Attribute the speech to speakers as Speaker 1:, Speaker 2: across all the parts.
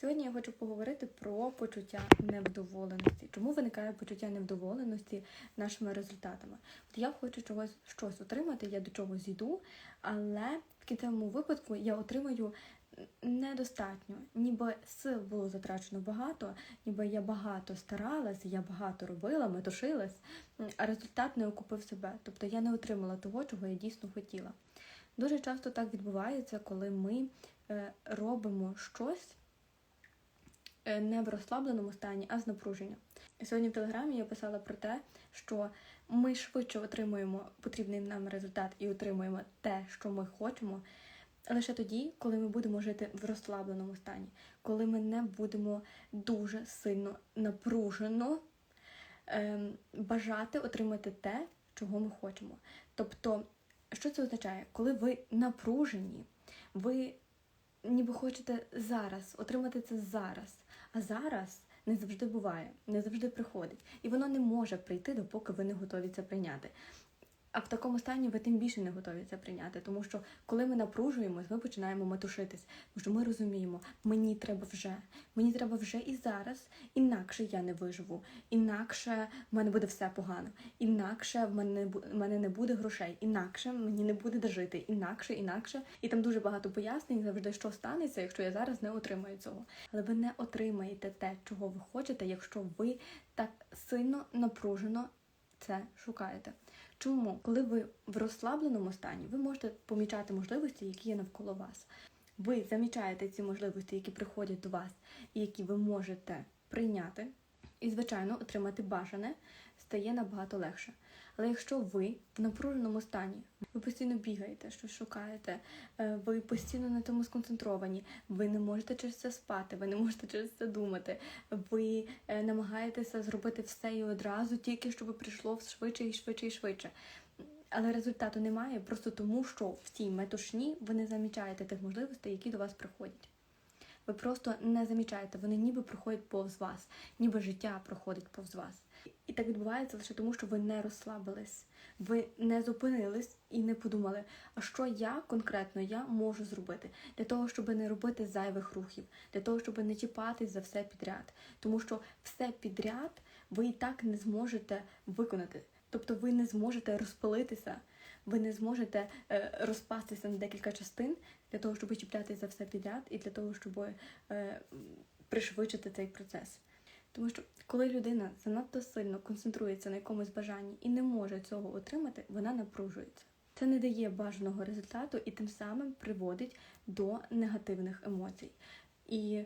Speaker 1: Сьогодні я хочу поговорити про почуття невдоволеності. Чому виникає почуття невдоволеності нашими результатами? От я хочу чогось щось отримати, я до чогось йду, але в кінцевому випадку я отримаю недостатньо. Ніби сил було затрачено багато, ніби я багато старалась, я багато робила, метушилась, а результат не окупив себе. Тобто я не отримала того, чого я дійсно хотіла. Дуже часто так відбувається, коли ми е, робимо щось не в розслабленому стані, а з напруження. Сьогодні в телеграмі я писала про те, що ми швидше отримуємо потрібний нам результат і отримуємо те, що ми хочемо, лише тоді, коли ми будемо жити в розслабленому стані, коли ми не будемо дуже сильно напружено ем, бажати отримати те, чого ми хочемо. Тобто, що це означає? Коли ви напружені, ви ніби хочете зараз отримати це зараз, а зараз не завжди буває, не завжди приходить. І воно не може прийти, допоки ви не готові це прийняти. А в такому стані ви тим більше не готові це прийняти, тому що коли ми напружуємось, ми починаємо метушитись, тому що ми розуміємо, мені треба вже, мені треба вже і зараз, інакше я не виживу, інакше в мене буде все погано, інакше в мене в мене не буде грошей, інакше мені не буде де жити, інакше, інакше. І там дуже багато пояснень завжди, що станеться, якщо я зараз не отримаю цього. Але ви не отримаєте те, чого ви хочете, якщо ви так сильно напружено це шукаєте. Чому? Коли ви в розслабленому стані, ви можете помічати можливості, які є навколо вас. Ви замічаєте ці можливості, які приходять до вас, і які ви можете прийняти, і, звичайно, отримати бажане стає набагато легше. Але якщо ви в напруженому стані, ви постійно бігаєте, щось шукаєте, е, ви постійно на тому сконцентровані, ви не можете через це спати, ви не можете через це думати, ви е, намагаєтеся зробити все і одразу, тільки щоб прийшло швидше і швидше і швидше. Але результату немає просто тому, що в цій метушні ви не замічаєте тих можливостей, які до вас приходять. Ви просто не замічаєте, вони ніби проходять повз вас, ніби життя проходить повз вас. І так відбувається лише тому, що ви не розслабились, ви не зупинились і не подумали, а що я конкретно я можу зробити для того, щоб не робити зайвих рухів, для того, щоб не чіпатись за все підряд. Тому що все підряд ви і так не зможете виконати. Тобто ви не зможете розпилитися, ви не зможете е, розпастися на декілька частин для того, щоб чіплятися за все підряд і для того, щоб е, пришвидшити цей процес. Тому що коли людина занадто сильно концентрується на якомусь бажанні і не може цього отримати, вона напружується. Це не дає бажаного результату і тим самим приводить до негативних емоцій. І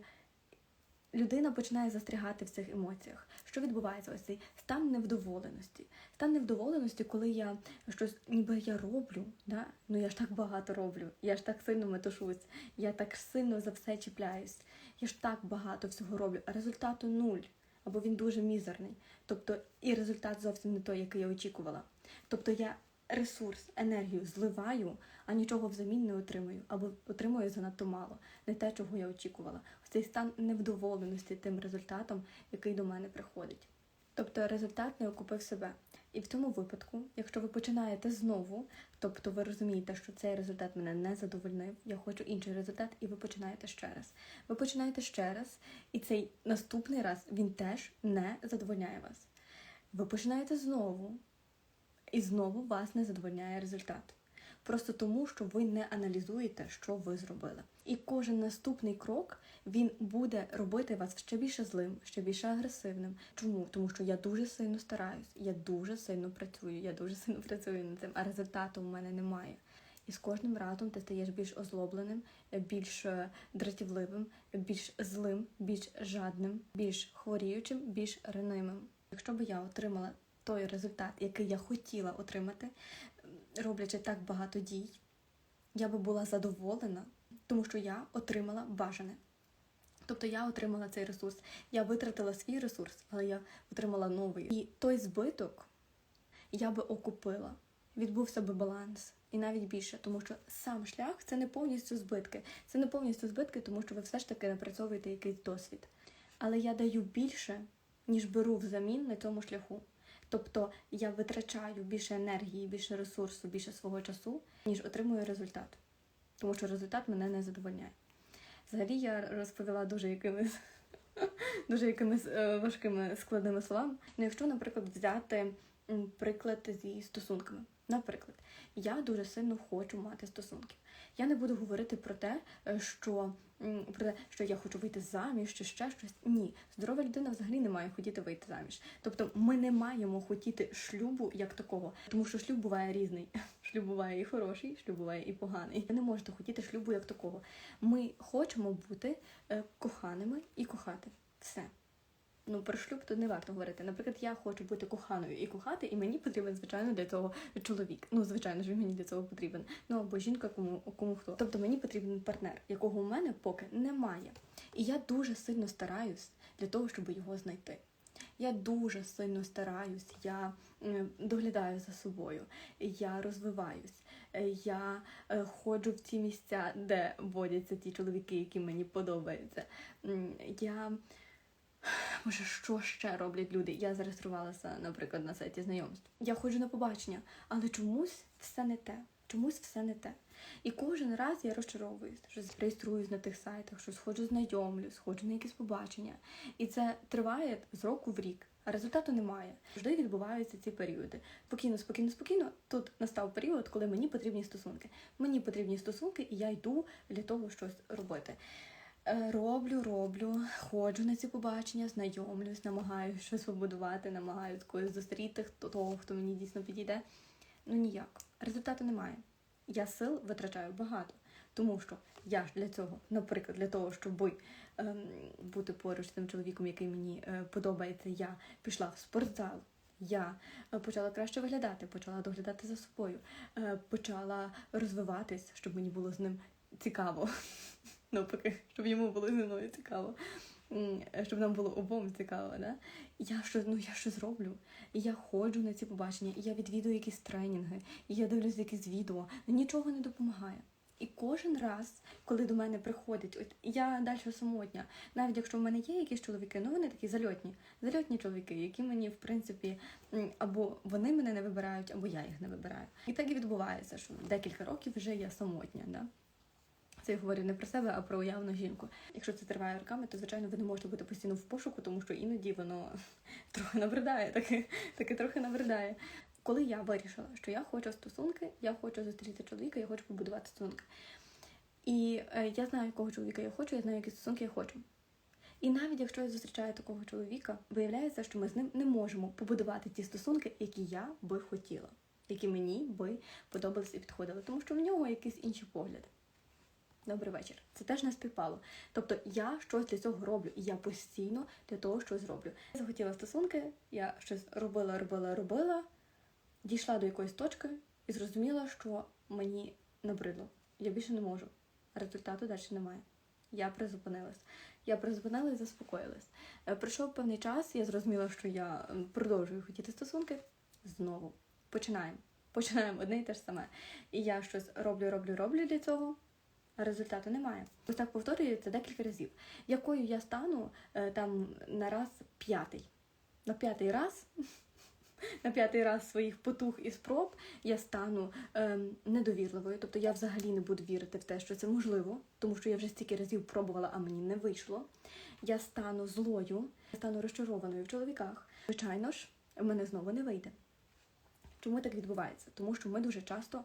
Speaker 1: людина починає застрягати в цих емоціях. Що відбувається? Ось цей стан невдоволеності. Стан невдоволеності, коли я щось ніби я роблю, да? ну я ж так багато роблю, я ж так сильно метушусь, я так сильно за все чіпляюсь, я ж так багато всього роблю, а результату нуль. Або він дуже мізерний. Тобто і результат зовсім не той, який я очікувала. Тобто я ресурс, енергію зливаю, а нічого взамін не отримую, або отримую занадто мало, не те, чого я очікувала. Цей стан невдоволеності тим результатом, який до мене приходить. Тобто результат не окупив себе. І в тому випадку, якщо ви починаєте знову, тобто ви розумієте, що цей результат мене не задовольнив, я хочу інший результат, і ви починаєте ще раз. Ви починаєте ще раз, і цей наступний раз він теж не задовольняє вас. Ви починаєте знову, і знову вас не задовольняє результат. Просто тому, що ви не аналізуєте, що ви зробили. І кожен наступний крок він буде робити вас ще більше злим, ще більше агресивним. Чому? Тому що я дуже сильно стараюсь, я дуже сильно працюю, я дуже сильно працюю над цим, а результату в мене немає. І з кожним разом ти стаєш більш озлобленим, більш е, дратівливим, більш злим, більш жадним, більш хворіючим, більш ранимим. Якщо б я отримала той результат, який я хотіла отримати, роблячи так багато дій, я би була задоволена, тому що я отримала бажане. Тобто я отримала цей ресурс, я витратила свій ресурс, але я отримала новий. І той збиток я би окупила. Відбувся би баланс і навіть більше, тому що сам шлях це не повністю збитки. Це не повністю збитки, тому що ви все ж таки напрацьовуєте якийсь досвід. Але я даю більше, ніж беру взамін на цьому шляху. Тобто я витрачаю більше енергії, більше ресурсу, більше свого часу, ніж отримую результат. Тому що результат мене не задовольняє. Взагалі я розповіла дуже якимись дуже якимись е, важкими складними словами. Ну, якщо, наприклад, взяти приклад зі стосунками. Наприклад, я дуже сильно хочу мати стосунки. Я не буду говорити про те, е, що про те, що я хочу вийти заміж чи ще щось. Ні, здорова людина взагалі не має хотіти вийти заміж. Тобто, ми не маємо хотіти шлюбу як такого, тому що шлюб буває різний. Шлюб буває і хороший, шлюб буває і поганий. Ви не можете хотіти шлюбу як такого. Ми хочемо бути е, коханими і кохати. Все. Ну, про шлюб тут не варто говорити. Наприклад, я хочу бути коханою і кохати, і мені потрібен, звичайно, для цього чоловік. Ну, звичайно ж, він мені для цього потрібен. Ну або жінка, кому кому хто. Тобто мені потрібен партнер, якого у мене поки немає. І я дуже сильно стараюсь для того, щоб його знайти. Я дуже сильно стараюсь, я доглядаю за собою, я розвиваюсь, е, я е, ходжу в ті місця, де водяться ті чоловіки, які мені подобаються. Я Може, що ще роблять люди? Я зареєструвалася, наприклад, на сайті знайомств. Я ходжу на побачення, але чомусь все не те. Чомусь все не те. І кожен раз я розчаровуюсь, що реєструюсь на тих сайтах, що сходжу знайомлюсь, ходжу на якісь побачення. І це триває з року в рік, а результату немає. Завжди відбуваються ці періоди. Спокійно, спокійно, спокійно. Тут настав період, коли мені потрібні стосунки. Мені потрібні стосунки, і я йду для того щось робити. Е, Роблю, роблю, ходжу на ці побачення, знайомлюсь, намагаюся щось побудувати, намагаюся когось зустріти, того, хто мені дійсно підійде. Ну ніяк. Результату немає. Я сил витрачаю багато, тому що я ж для цього, наприклад, для того, щоб ем, бути поруч з тим чоловіком, який мені е, подобається, я пішла в спортзал. Я е, почала краще виглядати, почала доглядати за собою, е, почала розвиватись, щоб мені було з ним цікаво навпаки, щоб йому було зі мною цікаво. Щоб нам було обом цікаво, да? Я що, ну я щось роблю. І я ходжу на ці побачення, я відвідую якісь тренінги, я дивлюсь якісь відео. Нічого не допомагає. І кожен раз, коли до мене приходить, от я далі самотня, навіть якщо в мене є якісь чоловіки, ну вони такі зальотні, зальотні чоловіки, які мені, в принципі, або вони мене не вибирають, або я їх не вибираю. І так і відбувається, що декілька років вже я самотня. Да? Це я говорю не про себе, а про уявну жінку. Якщо це триває роками, то звичайно ви не можете бути постійно в пошуку, тому що іноді воно трохи набридає, таки, таки трохи набридає. Коли я вирішила, що я хочу стосунки, я хочу зустріти чоловіка, я хочу побудувати стосунки. І е, я знаю, якого чоловіка я хочу, я знаю, які стосунки я хочу. І навіть якщо я зустрічаю такого чоловіка, виявляється, що ми з ним не можемо побудувати ті стосунки, які я би хотіла, які мені би подобались і підходили, тому що в нього якісь інші погляди. Добрий вечір. Це теж не співпало. Тобто я щось для цього роблю, і я постійно для того щось роблю. Я захотіла стосунки, я щось робила, робила, робила, дійшла до якоїсь точки і зрозуміла, що мені набридло. Я більше не можу. Результату далі немає. Я призупинилась. Я призупинилась заспокоїлась. Е, Пройшов певний час, я зрозуміла, що я продовжую хотіти стосунки. Знову починаємо. Починаємо одне і те ж саме. І я щось роблю, роблю, роблю для цього а результату немає. Ось так повторюється декілька разів. Якою я стану е, там на раз п'ятий. На п'ятий раз, на п'ятий раз своїх потуг і спроб я стану ем, недовірливою. Тобто я взагалі не буду вірити в те, що це можливо, тому що я вже стільки разів пробувала, а мені не вийшло. Я стану злою, я стану розчарованою в чоловіках. Звичайно ж, в мене знову не вийде. Чому так відбувається? Тому що ми дуже часто,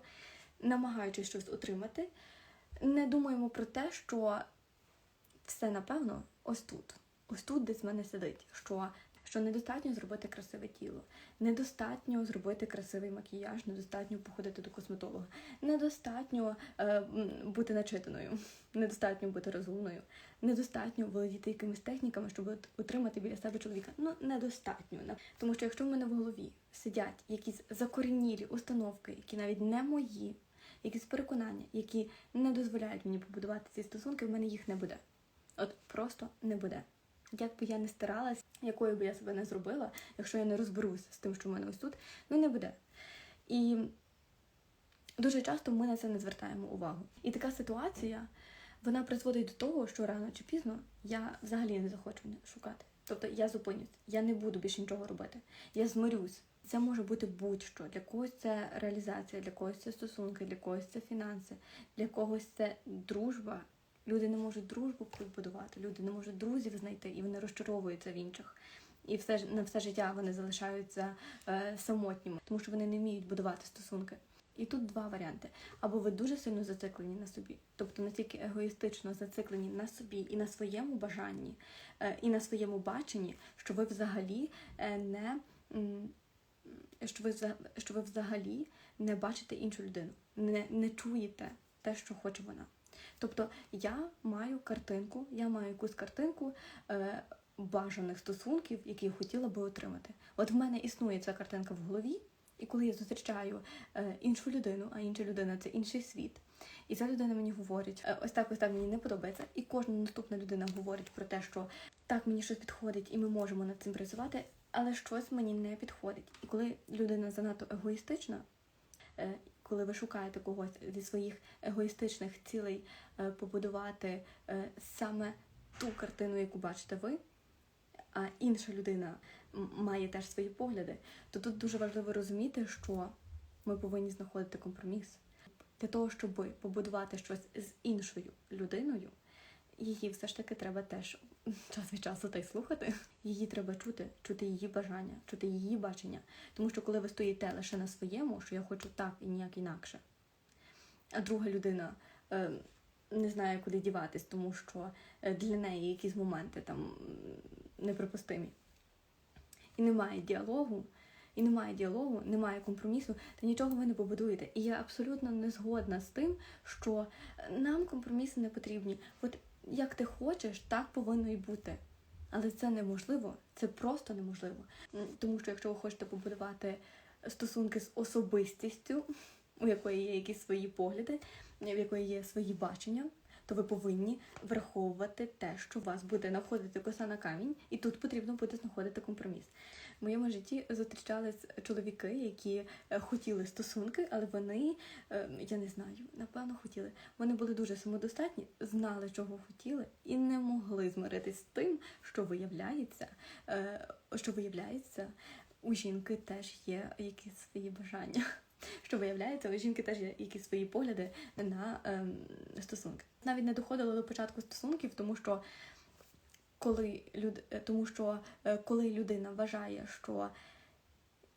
Speaker 1: намагаючись щось отримати, не думаємо про те, що все напевно ось тут. Ось тут десь в мене сидить. Що, що недостатньо зробити красиве тіло, недостатньо зробити красивий макіяж, недостатньо походити до косметолога, недостатньо е, бути начитаною, недостатньо бути розумною, недостатньо володіти якимись техніками, щоб от- отримати біля себе чоловіка. Ну, недостатньо. Тому що якщо в мене в голові сидять якісь закорінілі установки, які навіть не мої, якісь переконання, які не дозволяють мені побудувати ці стосунки, в мене їх не буде. От просто не буде. Як би я не старалась, якою би я себе не зробила, якщо я не розберусь з тим, що в мене ось тут, ну не буде. І дуже часто ми на це не звертаємо увагу. І така ситуація вона призводить до того, що рано чи пізно я взагалі не захочу шукати. Тобто я зупинюсь, я не буду більше нічого робити. Я змирюсь. Це може бути будь-що. Для когось це реалізація, для когось це стосунки, для когось це фінанси, для когось це дружба, Люди не можуть дружбу побудувати, люди не можуть друзів знайти, і вони розчаровуються в інших. І все на все життя вони залишаються е, самотніми, тому що вони не вміють будувати стосунки. І тут два варіанти: або ви дуже сильно зациклені на собі, тобто настільки егоїстично зациклені на собі і на своєму бажанні, е, і на своєму баченні, що ви взагалі е, не м, що ви що ви взагалі не бачите іншу людину, не, не чуєте те, що хоче вона. Тобто я маю картинку, я маю якусь картинку е, бажаних стосунків, які я хотіла би отримати. От в мене існує ця картинка в голові, і коли я зустрічаю е, іншу людину, а інша людина це інший світ. І ця людина мені говорить, «Е, ось так, ось так мені не подобається. І кожна наступна людина говорить про те, що так мені щось підходить, і ми можемо над цим працювати, але щось мені не підходить. І коли людина занадто егоїстична, е, коли ви шукаєте когось зі своїх егоїстичних цілей е, побудувати е, саме ту картину, яку бачите ви, а інша людина має теж свої погляди, то тут дуже важливо розуміти, що ми повинні знаходити компроміс. Для того, щоб побудувати щось з іншою людиною, її все ж таки треба теж час від часу та й слухати. Її треба чути, чути її бажання, чути її бачення. Тому що коли ви стоїте лише на своєму, що я хочу так і ніяк інакше, а друга людина е, не знає, куди діватись, тому що е, для неї якісь моменти там неприпустимі. І немає діалогу, і немає діалогу, немає компромісу, то нічого ви не побудуєте. І я абсолютно не згодна з тим, що нам компроміси не потрібні. От як ти хочеш, так повинно і бути. Але це неможливо, це просто неможливо. Тому що якщо ви хочете побудувати стосунки з особистістю, у якої є якісь свої погляди, в якої є свої бачення, то ви повинні враховувати те, що вас буде знаходити коса на камінь, і тут потрібно буде знаходити компроміс. В моєму житті зустрічались чоловіки, які е, хотіли стосунки, але вони, е, я не знаю, напевно, хотіли. Вони були дуже самодостатні, знали, чого хотіли, і не могли змиритись з тим, що виявляється, е, що виявляється, у жінки теж є якісь свої бажання. Що виявляється, у жінки теж є якісь свої погляди на ем, стосунки. Навіть не доходило до початку стосунків, тому що коли люд... е, тому що е, коли людина вважає, що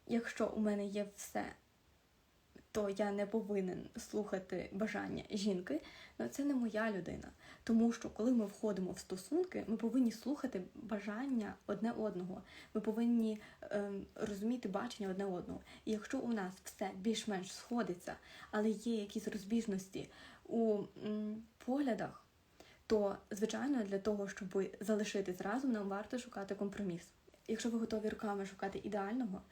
Speaker 1: якщо у мене є все, то я не повинен слухати бажання жінки, ну це не моя людина. Тому що коли ми входимо в стосунки, ми повинні слухати бажання одне одного. Ми повинні ем, розуміти бачення одне одного. І якщо у нас все більш-менш сходиться, але є якісь розбіжності у м, поглядах, то звичайно для того, щоб залишитись разом, нам варто шукати компроміс. Якщо ви готові руками шукати ідеального,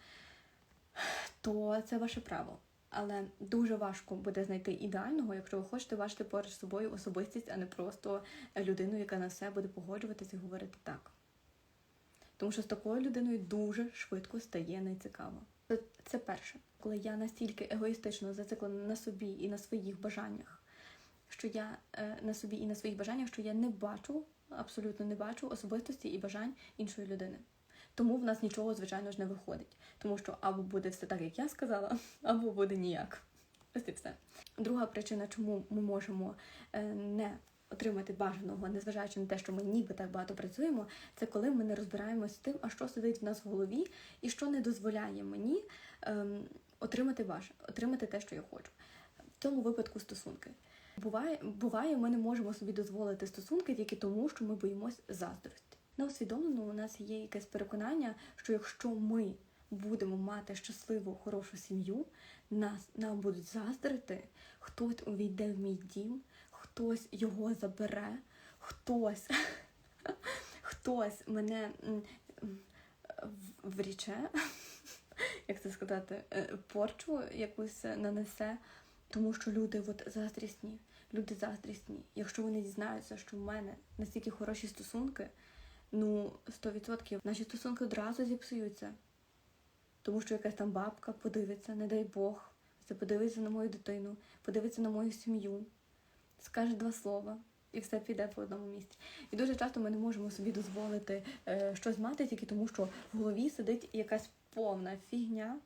Speaker 1: то це ваше право. Але дуже важко буде знайти ідеального, якщо ви хочете бачити поруч з собою особистість, а не просто людину, яка на все буде погоджуватися і говорити так. Тому що з такою людиною дуже швидко стає нецікаво. Це- перше, коли я настільки егоїстично зациклена на собі і на своїх бажаннях, що я е, на собі і на своїх бажаннях, що я не бачу, абсолютно не бачу особистості і бажань іншої людини. Тому в нас нічого, звичайно ж, не виходить. Тому що або буде все так, як я сказала, або буде ніяк. Ось і все. Друга причина, чому ми можемо е, не отримати бажаного, незважаючи на те, що ми ніби так багато працюємо, це коли ми не розбираємося з тим, а що сидить в нас в голові, і що не дозволяє мені ем, отримати баж, отримати те, що я хочу. В цьому випадку стосунки. Буває, буває, ми не можемо собі дозволити стосунки тільки тому, що ми боїмось заздрості. На усвідомленому у нас є якесь переконання, що якщо ми будемо мати щасливу, хорошу сім'ю, нас нам будуть заздрити, хтось увійде в мій дім, хтось його забере, хтось, хтось мене вріче, як це сказати, е, порчу якусь нанесе, тому що люди от заздрісні. Люди заздрісні. Якщо вони дізнаються, що в мене настільки хороші стосунки, ну 100% наші стосунки одразу зіпсуються. Тому що якась там бабка подивиться, не дай Бог, це подивиться на мою дитину, подивиться на мою сім'ю, скаже два слова. І все піде по одному місці. І дуже часто ми не можемо собі дозволити е, щось мати тільки тому, що в голові сидить якась повна фігня,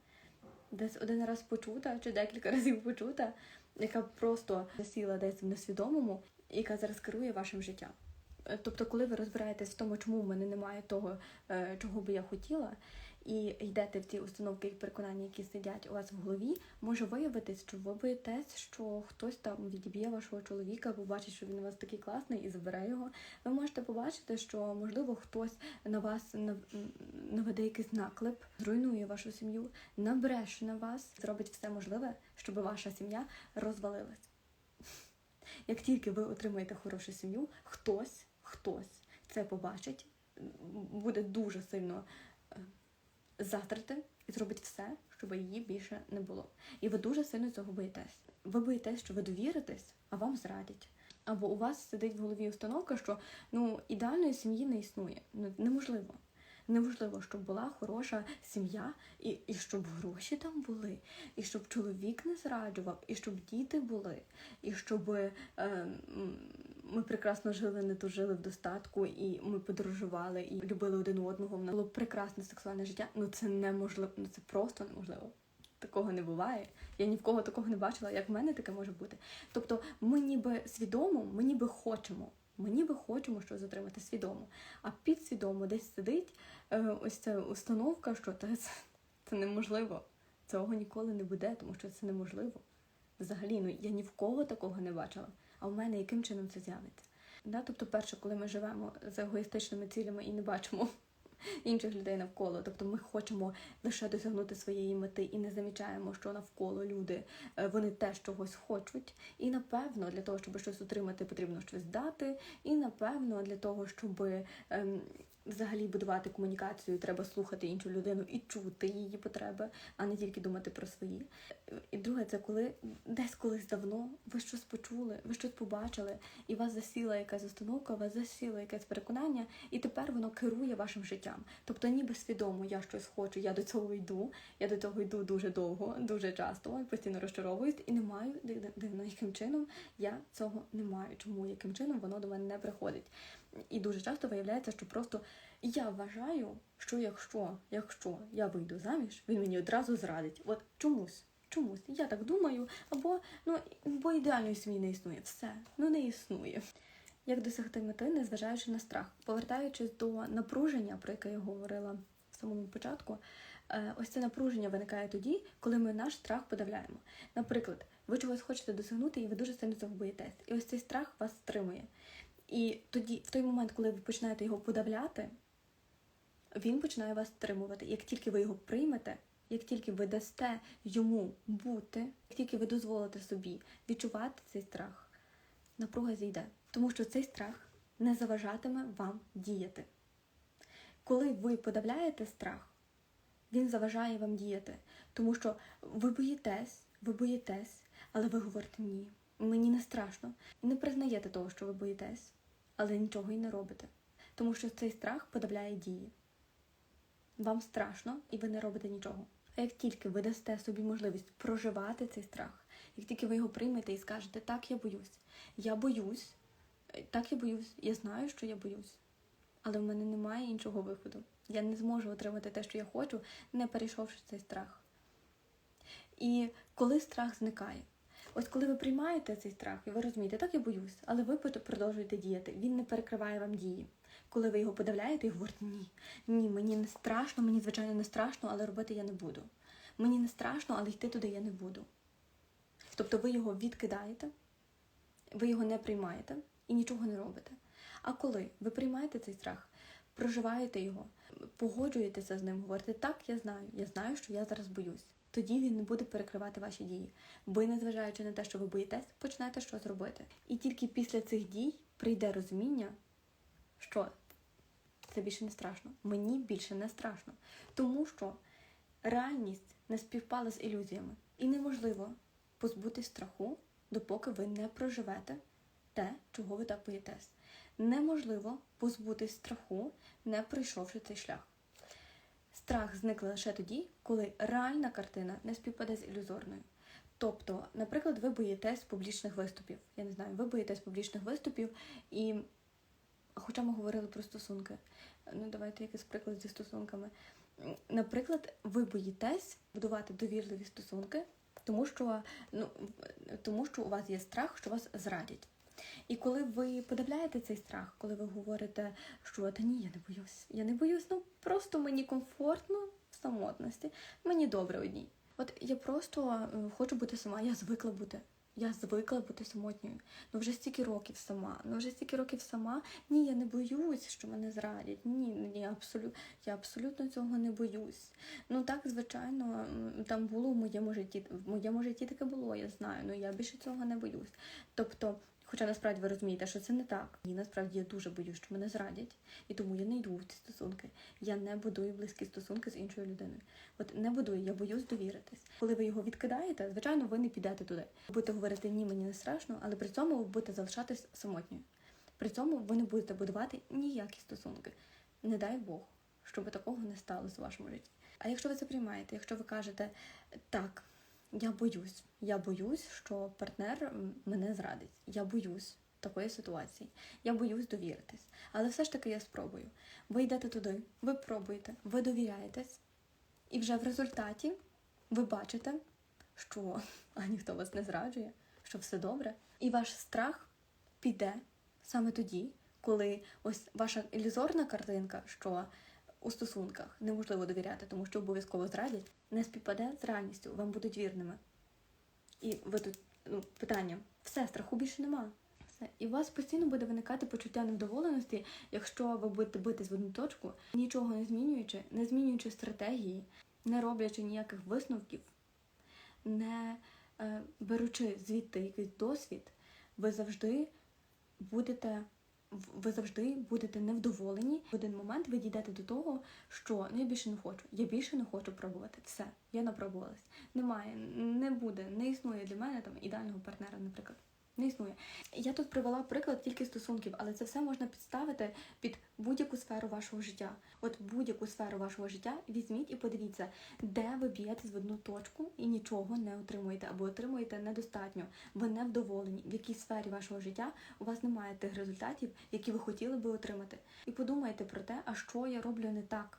Speaker 1: десь один раз почута чи декілька разів почута, яка просто засіла десь в несвідомому, яка зараз керує вашим життям. Е, Тобто, коли ви розбираєтесь в тому, чому в мене немає того, е, чого би я хотіла, і йдете в ті установки і переконання, які сидять у вас в голові, може виявитись, що ви боїтесь, що хтось там відіб'є вашого чоловіка, побачить, що він у вас такий класний і забере його. Ви можете побачити, що можливо хтось на вас наведе якийсь наклеп, зруйнує вашу сім'ю, набреше на вас, зробить все можливе, щоб ваша сім'я розвалилась. Як тільки ви отримаєте хорошу сім'ю, хтось, хтось це побачить, буде дуже сильно заздрити і зробить все, щоб її більше не було. І ви дуже сильно цього боїтесь. Ви боїтесь, що ви довіритесь, а вам зрадять. Або у вас сидить в голові установка, що ну ідеальної сім'ї не існує. Ну неможливо. Неможливо, щоб була хороша сім'я, і, і щоб гроші там були, і щоб чоловік не зраджував, і щоб діти були, і щоб е, ми прекрасно жили, не тужили в достатку, і ми подорожували, і любили один одного. В нас було прекрасне сексуальне життя. Ну це неможливо, ну це просто неможливо. Такого не буває. Я ні в кого такого не бачила, як в мене таке може бути. Тобто, ми ніби свідомо, ми ніби хочемо. Ми ніби хочемо щось отримати свідомо. А підсвідомо десь сидить е, ось ця установка, що це, це неможливо. Цього ніколи не буде, тому що це неможливо. Взагалі, ну я ні в кого такого не бачила. А в мене яким чином це з'явиться? Да? Тобто, перше, коли ми живемо з егоїстичними цілями і не бачимо інших людей навколо, тобто ми хочемо лише досягнути своєї мети і не замічаємо, що навколо люди е, вони теж чогось хочуть. І напевно для того, щоб щось отримати, потрібно щось дати. І напевно для того, щоб ем, взагалі будувати комунікацію, треба слухати іншу людину і чути її потреби, а не тільки думати про свої. І друге, це коли десь колись давно ви щось почули, ви щось побачили, і вас засіла якась установка, вас засіло якесь переконання, і тепер воно керує вашим життям. Тобто, ніби свідомо я щось хочу, я до цього йду, я до цього йду дуже довго, дуже часто, постійно розчаровуюсь і не маю дивно, яким чином я цього не маю. Чому яким чином воно до мене не приходить? І дуже часто виявляється, що просто я вважаю, що якщо, якщо я вийду заміж, він мені одразу зрадить. От чомусь. Чомусь я так думаю, або ну бо ідеальної сім'ї не існує. Все, ну не існує. Як досягти мети, незважаючи на страх, повертаючись до напруження, про яке я говорила в самому початку, е, ось це напруження виникає тоді, коли ми наш страх подавляємо. Наприклад, ви чогось хочете досягнути, і ви дуже сильно цього боїтесь. І ось цей страх вас стримує. І тоді, в той момент, коли ви починаєте його подавляти, він починає вас стримувати. Як тільки ви його приймете, як тільки ви дасте йому бути, як тільки ви дозволите собі відчувати цей страх, напруга зійде. Тому що цей страх не заважатиме вам діяти. Коли ви подавляєте страх, він заважає вам діяти. Тому що ви боїтесь, ви боїтесь, але ви говорите ні, мені не страшно. Не признаєте того, що ви боїтесь, але нічого й не робите. Тому що цей страх подавляє дії. Вам страшно і ви не робите нічого. А як тільки ви дасте собі можливість проживати цей страх, як тільки ви його приймете і скажете, так, я боюсь, я боюсь, так я боюсь, я знаю, що я боюсь, але в мене немає іншого виходу. Я не зможу отримати те, що я хочу, не перейшовши цей страх. І коли страх зникає, ось коли ви приймаєте цей страх, і ви розумієте, так я боюсь, але ви продовжуєте діяти, він не перекриває вам дії. Коли ви його подавляєте і говорите, ні, ні, мені не страшно, мені звичайно не страшно, але робити я не буду. Мені не страшно, але йти туди я не буду. Тобто ви його відкидаєте, ви його не приймаєте і нічого не робите. А коли ви приймаєте цей страх, проживаєте його, погоджуєтеся з ним, говорите, так, я знаю, я знаю, що я зараз боюсь. Тоді він не буде перекривати ваші дії. Ви, незважаючи на те, що ви боїтесь, почнете щось робити. І тільки після цих дій прийде розуміння, що це більше не страшно. Мені більше не страшно. Тому що реальність не співпала з ілюзіями. І неможливо позбутись страху, допоки ви не проживете те, чого ви так боїтесь. Неможливо позбутись страху, не пройшовши цей шлях. Страх зникне лише тоді, коли реальна картина не співпаде з ілюзорною. Тобто, наприклад, ви боїтесь публічних виступів. Я не знаю, ви боїтесь публічних виступів, і хоча ми говорили про стосунки. Ну, давайте якийсь приклад зі стосунками. Наприклад, ви боїтесь будувати довірливі стосунки, тому що, ну, тому що у вас є страх, що вас зрадять. І коли ви подавляєте цей страх, коли ви говорите, що та ні, я не боюсь, я не боюсь, ну просто мені комфортно в самотності, мені добре одній. От я просто е, хочу бути сама, я звикла бути. Я звикла бути самотньою. Ну вже стільки років сама. Ну вже стільки років сама. Ні, я не боюсь, що мене зрадять. Ні, ні, я абсолютно, я абсолютно цього не боюсь. Ну так, звичайно, там було в моєму житті. В моєму житті таке було, я знаю. Ну я більше цього не боюсь. Тобто, хоча насправді ви розумієте, що це не так. І насправді я дуже боюсь, що мене зрадять, і тому я не йду в ці стосунки. Я не будую близькі стосунки з іншою людиною. От не будую, я боюсь довіритись. Коли ви його відкидаєте, звичайно, ви не підете туди. Будете говорити ні, мені не страшно, але при цьому ви будете залишатись самотньою. При цьому ви не будете будувати ніякі стосунки. Не дай Бог, щоб такого не сталося в вашому житті. А якщо ви це приймаєте, якщо ви кажете так, я боюсь, я боюсь, що партнер мене зрадить. Я боюсь такої ситуації. Я боюсь довіритись. Але все ж таки я спробую. Ви йдете туди, ви пробуєте, ви довіряєтесь, і вже в результаті ви бачите, що а ніхто вас не зраджує, що все добре. І ваш страх піде саме тоді, коли ось ваша ілюзорна картинка, що у стосунках неможливо довіряти, тому що обов'язково зрадять, не співпаде з реальністю, вам будуть вірними. І ви тут ну, питання: все, страху більше нема. Все. І у вас постійно буде виникати почуття невдоволеності, якщо ви будете битись в одну точку, нічого не змінюючи, не змінюючи стратегії, не роблячи ніяких висновків, не е, беручи звідти якийсь досвід, ви завжди будете. Ви завжди будете невдоволені. В один момент ви дійдете до того, що ну я більше не хочу. Я більше не хочу пробувати. Все, я напробувалась. Немає, не буде, не існує для мене там ідеального партнера, наприклад. Не існує. Я тут привела приклад тільки стосунків, але це все можна підставити під будь-яку сферу вашого життя. От будь-яку сферу вашого життя візьміть і подивіться, де ви б'єтесь в одну точку і нічого не отримуєте, або отримуєте недостатньо. Ви не вдоволені, в якій сфері вашого життя у вас немає тих результатів, які ви хотіли би отримати. І подумайте про те, а що я роблю не так.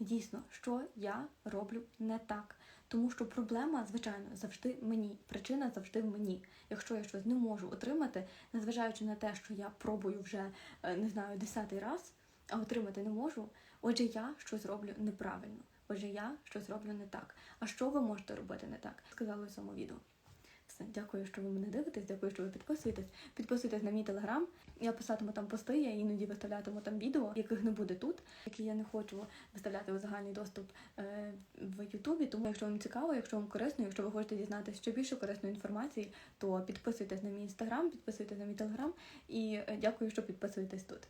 Speaker 1: Дійсно, що я роблю не так. Тому що проблема, звичайно, завжди мені. Причина завжди в мені. Якщо я щось не можу отримати, незважаючи на те, що я пробую вже е, не знаю десятий раз, а отримати не можу. Отже, я щось роблю неправильно. Отже, я щось роблю не так. А що ви можете робити не так? Сказала в цьому відео. Все, дякую, що ви мене дивитесь, дякую, що ви підписуєтесь. Підписуйтесь на мій телеграм. Я писатиму там пости, я іноді виставлятиму там відео, яких не буде тут, які я не хочу виставляти у загальний доступ е, в Ютубі. Тому, якщо вам цікаво, якщо вам корисно, якщо ви хочете дізнатися ще більше корисної інформації, то підписуйтесь на мій інстаграм, підписуйтесь на мій телеграм і е, дякую, що підписуєтесь тут.